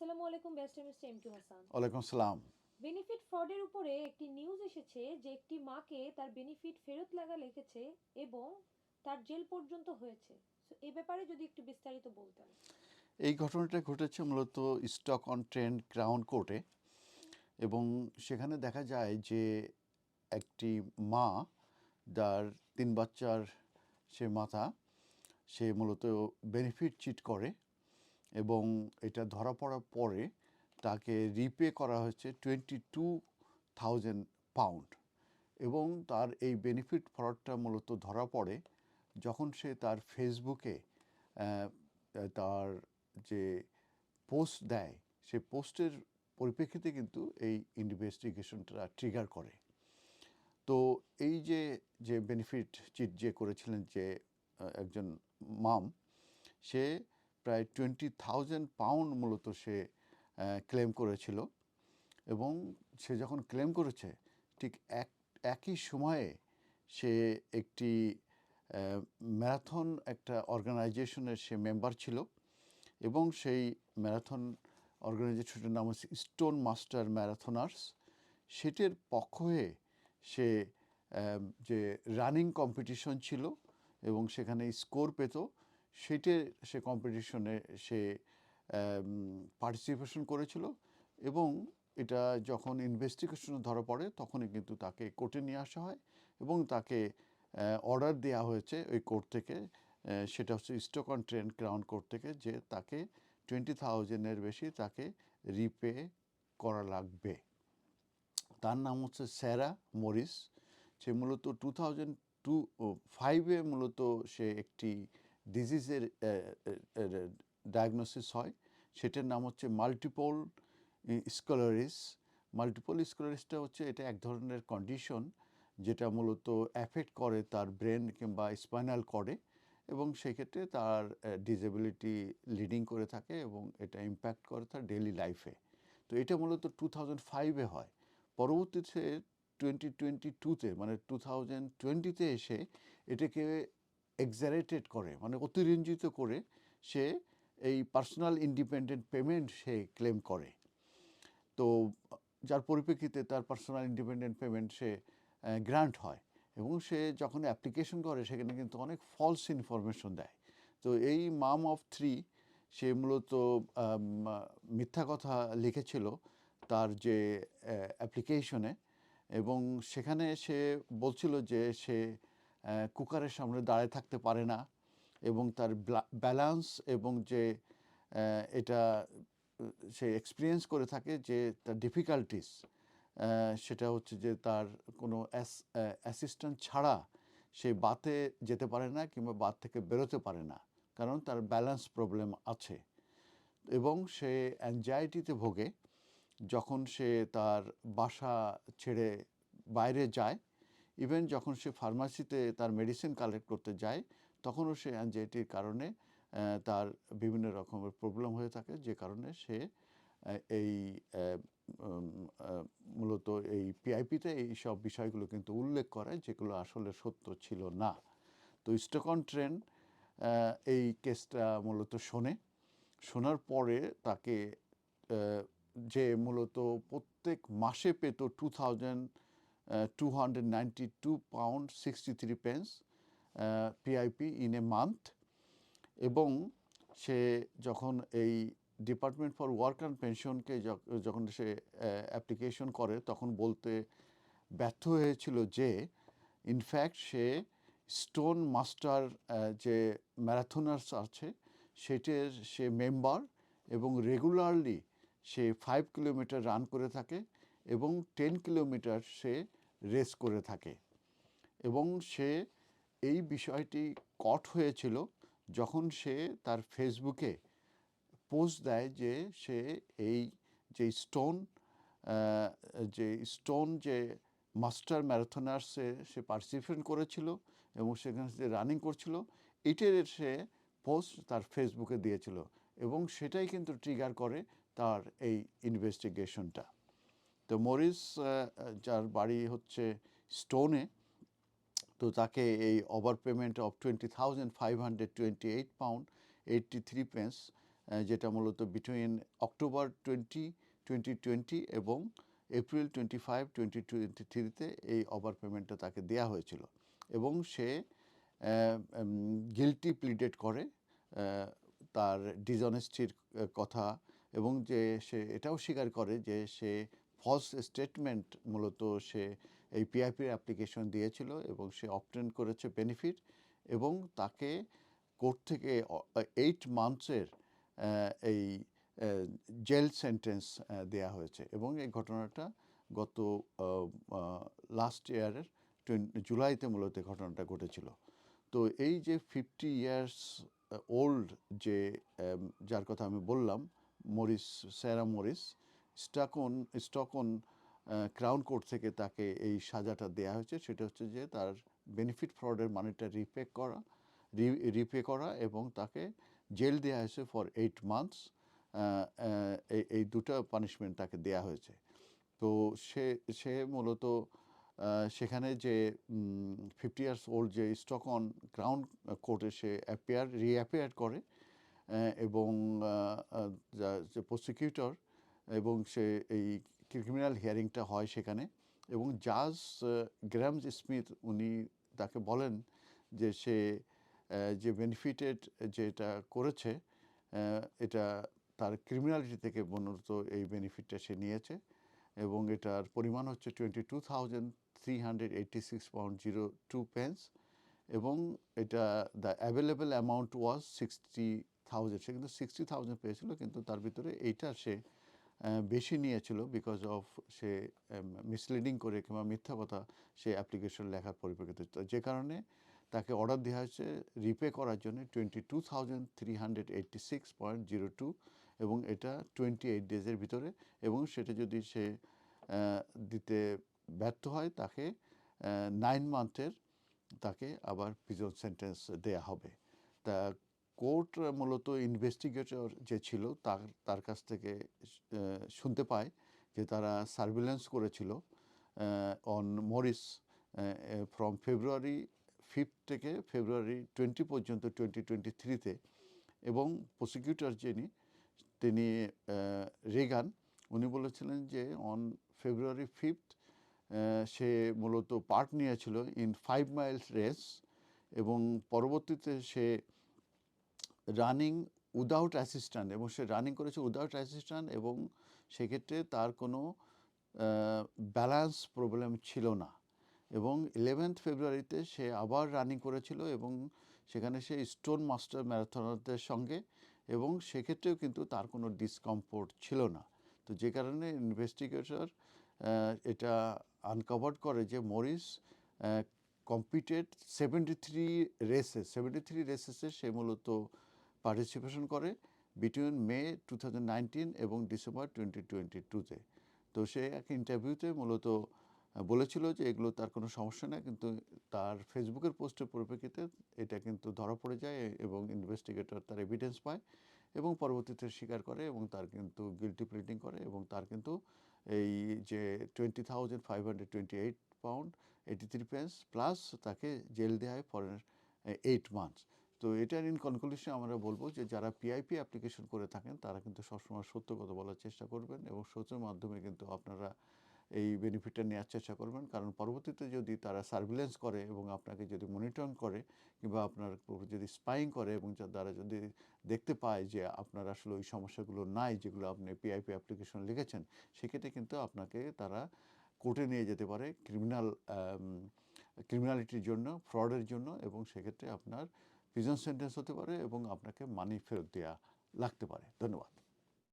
আসসালামু আলাইকুম best mister M Q Hasan ওয়ালাইকুম সালাম বেনিফিট ফ্রডের উপরে একটি নিউজ এসেছে যে একটি মাকে তার বেনিফিট ফেরত লাগা লিখেছে এবং তার জেল পর্যন্ত হয়েছে। So, এ ব্যাপারে যদি একটু বিস্তারিত বলতেন। এই ঘটনাটা ঘটেছে মূলত স্টক অন ট্রেন্ড ক্রাউন কোর্টে এবং সেখানে দেখা যায় যে একটি মা যার তিন বাচ্চার সে মাতা সে মূলত বেনিফিট চিট করে। এবং এটা ধরা পড়ার পরে তাকে রিপে করা হয়েছে টোয়েন্টি টু থাউজেন্ড পাউন্ড এবং তার এই বেনিফিট ফ্রডটা মূলত ধরা পড়ে যখন সে তার ফেসবুকে তার যে পোস্ট দেয়, সে পোস্টের পরিপ্রেক্ষিতে কিন্তু এই ইনভেস্টিগেশনটা ট্রিগার করে। তো এই যে যে বেনিফিট চিট যে করেছিলেন যে একজন মাম সে প্রায় টোয়েন্টি থাউজেন্ড পাউন্ড মূলত সে ক্লেম করেছিল। এবং সে যখন ক্লেম করেছে, ঠিক এক, একই সময়ে সে একটি ম্যারাথন একটা অর্গানাইজেশনের সে মেম্বার ছিল। এবং সেই ম্যারাথন অর্গানাইজেশনের নাম হচ্ছে স্টোন মাস্টার ম্যারাথনার্স সেটির পক্ষ হয়ে সে যে রানিং কম্পিটিশন ছিল এবং সেখানে স্কোর পেত। সেটে সে কম্পিটিশনে সে পার্টিসিপেশন করেছিল এবং এটা যখন ইনভেস্টিগেশনে ধরা পড়ে তখনই কিন্তু তাকে কোর্টে নিয়ে আসা হয় এবং তাকে অর্ডার দেওয়া হয়েছে ওই কোর্ট থেকে সেটা হচ্ছে Stoke on Trent Crown Court থেকে যে তাকে টোয়েন্টি থাউজেন্ডের বেশি তাকে রিপে করা লাগবে। তার নাম হচ্ছে স্যারা মরিস সে মূলত টু থাউজেন্ড টু ফাইভে মূলত সে একটি ডিজিজের ডায়াগনোসিস হয়। সেটার নাম হচ্ছে মাল্টিপল স্কলারিস মাল্টিপল স্কলারিসটা হচ্ছে এটা এক ধরনের কন্ডিশন যেটা মূলত অ্যাফেক্ট করে তার ব্রেন কিংবা স্পাইনাল কর্ডে এবং সেক্ষেত্রে তার ডিসেবিলিটি লিডিং করে থাকে এবং এটা ইম্প্যাক্ট করে তার ডেইলি লাইফে তো এটা মূলত টু থাউজেন্ড ফাইভে হয়। পরবর্তীতে টোয়েন্টি টোয়েন্টি টুতে মানে টু থাউজেন্ড টোয়েন্টিতে এসে এটাকে এক্সারেটেড করে মানে অতিরঞ্জিত করে সে এই পার্সোনাল ইন্ডিপেন্ডেন্ট পেমেন্ট সে ক্লেম করে। তো যার পরিপ্রেক্ষিতে তার পার্সোনাল ইন্ডিপেন্ডেন্ট পেমেন্ট সে গ্রান্ট হয় এবং সে যখন অ্যাপ্লিকেশন করে সেখানে কিন্তু অনেক ফলস ইনফরমেশন দেয়। তো এই মাম অফ থ্রি সে মূলত মিথ্যা কথা লিখেছিল তার যে অ্যাপ্লিকেশনে এবং সেখানে সে বলছিল যে সে কুকারের সামনে দাঁড়িয়ে থাকতে পারে না এবং তার ব্যালান্স এবং যে এটা সে এক্সপিরিয়েন্স করে থাকে যে তার ডিফিকাল্টিস সেটা হচ্ছে যে তার কোনো অ্যাসিস্ট্যান্ট ছাড়া সে বাতে যেতে পারে না কিংবা বাত থেকে বেরোতে পারে না, কারণ তার ব্যালেন্স প্রবলেম আছে। এবং সে অ্যাংজাইটিতে ভোগে যখন সে তার বাসা ছেড়ে বাইরে যায় ইভেন যখন সে ফার্মাসিতে তার মেডিসিন কালেক্ট করতে যায়, তখনও সে অ্যাংজাইটির কারণে তার বিভিন্ন রকমের প্রবলেম হয়ে থাকে, যে কারণে সে এই মূলত এই পিআইপিতে এই সব বিষয়গুলো কিন্তু উল্লেখ করে, যেগুলো আসলে সত্য ছিল না। তো স্টকন ট্রেন এই কেসটা মূলত শোনে। শোনার পরে তাকে যে মূলত প্রত্যেক মাসে পেত two thousand two hundred ninety two pound sixty three pence PIP in a month এবং সে যখন এই ডিপার্টমেন্ট ফর ওয়ার্ক অ্যান্ড পেনশনকে যখন সে অ্যাপ্লিকেশন করে, তখন বলতে ব্যর্থ হয়েছিল যে ইনফ্যাক্ট সে স্টোন মাস্টার যে ম্যারাথনার্স আছে, সেটের সে মেম্বার এবং রেগুলারলি সে ফাইভ কিলোমিটার রান করে থাকে এবং টেন কিলোমিটার সে রেস করে থাকে। এবং সে এই বিষয়টি কট হয়েছিল যখন সে তার ফেসবুকে পোস্ট দেয় যে সে এই যে স্টোন যে স্টোন যে মাস্টার ম্যারাথনার্সে সে পার্টিসিপেট করেছিল এবং সেখানে যে রানিং করছিল, এটার সে পোস্ট তার ফেসবুকে দিয়েছিল এবং সেটাই কিন্তু ট্রিগার করে তার এই ইনভেস্টিগেশনটা তো মরিস যার বাড়ি হচ্ছে স্টোনে, তো তাকে এই over payment of twenty thousand five hundred twenty eight pound eighty three pence যেটা মূলত between October twenty twenty twenty এবং April twenty five twenty twenty থ্রিতে এই ওভার পেমেন্টটা তাকে দেওয়া হয়েছিল। এবং সে গিলটি প্লিডেড করে তার ডিজনেস্টির কথা এবং যে সে, এটাও স্বীকার করে যে সে ফলস স্টেটমেন্ট মূলত সে এই পিআইপির অ্যাপ্লিকেশন দিয়েছিল এবং সে অপটেন করেছে বেনিফিট এবং তাকে কোর্ট থেকে এইট মান্থসের এই জেল সেন্টেন্স দেয়া হয়েছে এবং এই ঘটনাটা গত লাস্ট ইয়ারের জুলাইতে মূলত ঘটনাটা ঘটেছিল। তো এই যে ফিফটি ইয়ার্স ওল্ড যে যার কথা আমি বললাম, Morris, Sarah Morris Stockton Stockton Crown Court থেকে তাকে এই সাজাটা দেয়া হয়েছে। সেটা হচ্ছে যে তার বেনিফিট ফ্রডের মানিটা রিপে করা রিপে করা এবং তাকে জেল দেওয়া হয়েছে ফর এইট মান্থস এই দুটো পানিশমেন্ট তাকে দেয়া হয়েছে। তো সে সে মূলত সেখানে যে ফিফটি ইয়ার্স ওল্ড যে স্টকন ক্রাউন কোর্টে সে অ্যাপিয়ার রিঅ্যাপিয়ার করে এবং প্রসিকিউটর এবং সে এই ক্রিমিনাল হিয়ারিংটা হয় সেখানে এবং জাজ গ্রামস স্মিথ উনি তাকে বলেন যে সে যে বেনিফিটেড যেটা করেছে এটা তার ক্রিমিনালিটি থেকে মূলত এই বেনিফিটটা সে নিয়েছে এবং এটার পরিমাণ হচ্ছে twenty two thousand three hundred eighty six pound zero two pence এবং এটা the available amount was sixty thousand সে কিন্তু সিক্সটি থাউজেন্ড পেয়েছিল, কিন্তু তার ভিতরে এইটা সে বেশি নিয়েছিল বিকজ অফ সে মিসলিডিং করে কিংবা মিথ্যা কথা সে অ্যাপ্লিকেশন লেখার পরিপ্রেক্ষিতে। যে কারণে তাকে অর্ডার দেওয়া হয়েছে রিপে করার জন্য twenty two thousand three hundred eighty six point zero two এবং এটা টোয়েন্টি এইট ডেজের ভিতরে এবং সেটা যদি সে দিতে ব্যর্থ হয় তাকে নাইন মান্থের তাকে আবার প্রিজন সেন্টেন্স দেয়া হবে। তা কোর্ট মূলত ইনভেস্টিগেটর যে ছিল, তার তার কাছ থেকে শুনতে পায় যে তারা সার্ভিলেন্স করেছিল on Morris from February fifth থেকে ফেব্রুয়ারি টোয়েন্টি পর্যন্ত টোয়েন্টি টোয়েন্টি থ্রিতে এবং প্রসিকিউটর যিনি, তিনি রেগান উনি বলেছিলেন যে অন ফেব্রুয়ারি ফিফথ সে মূলত পার্ট নিয়েছিল ইন ফাইভ মাইলস রেস এবং পরবর্তীতে সে রানিং উইদাউট অ্যাসিস্ট্যান্ট এবং সে রানিং করেছে উইদাউট অ্যাসিস্ট্যান্ট এবং সেক্ষেত্রে তার কোনো ব্যালেন্স প্রবলেম ছিল না। এবং ইলেভেন্থ ফেব্রুয়ারিতে সে আবার রানিং করেছিল এবং সেখানে সে স্টোন মাস্টার ম্যারাথনারদের সঙ্গে, এবং সেক্ষেত্রেও কিন্তু তার কোনো ডিসকমফোর্ট ছিল না। তো যে কারণে ইনভেস্টিগেটর এটা আনকভার্ড করে যে Morris competed seventy three races seventy three রেসেসে সে মূলত পার্টিসিপেশন করে বিটুইন মে টু এবং ডিসেম্বর টোয়েন্টি টোয়েন্টি টুতে তো সে এক ইন্টারভিউতে মূলত বলেছিল যে এগুলো তার কোনো সমস্যা নেই, কিন্তু তার ফেসবুকের পোস্টের পরিপ্রেক্ষিতে এটা কিন্তু ধরা পড়ে যায় এবং ইনভেস্টিগেটর তার এভিডেন্স পায় এবং পরবর্তীতে স্বীকার করে এবং তার কিন্তু গিলটি প্লিটিং করে এবং তার কিন্তু এই যে twenty thousand five hundred twenty eight pound eighty three pence plus তাকে জেল দেওয়া হয় ফর এইট মান্থস তো এটার ইন কনক্লুশন আমরা বলব যে যারা পিআইপি অ্যাপ্লিকেশন করে থাকেন, তারা কিন্তু সবসময় সত্য কথা বলার চেষ্টা করবেন এবং সত্যের মাধ্যমে কিন্তু আপনারা এই বেনিফিটটা নেওয়ার চেষ্টা করবেন। কারণ পরবর্তীতে যদি তারা সার্ভিলেন্স করে এবং আপনাকে যদি মনিটরিং করে কিংবা আপনার যদি স্পাইং করে এবং তারা যদি দেখতে পায় যে আপনার আসলে ওই সমস্যাগুলো নাই যেগুলো আপনি পিআইপি অ্যাপ্লিকেশন লিখেছেন, সেক্ষেত্রে কিন্তু আপনাকে তারা কোর্টে নিয়ে যেতে পারে ক্রিমিনাল ক্রিমিনালিটির জন্য ফ্রডের জন্য এবং সেক্ষেত্রে আপনার প্রিজন সেন্টেন্স হতে পারে এবং আপনাকে মানি ফেরত দেওয়া লাগতে পারে। ধন্যবাদ।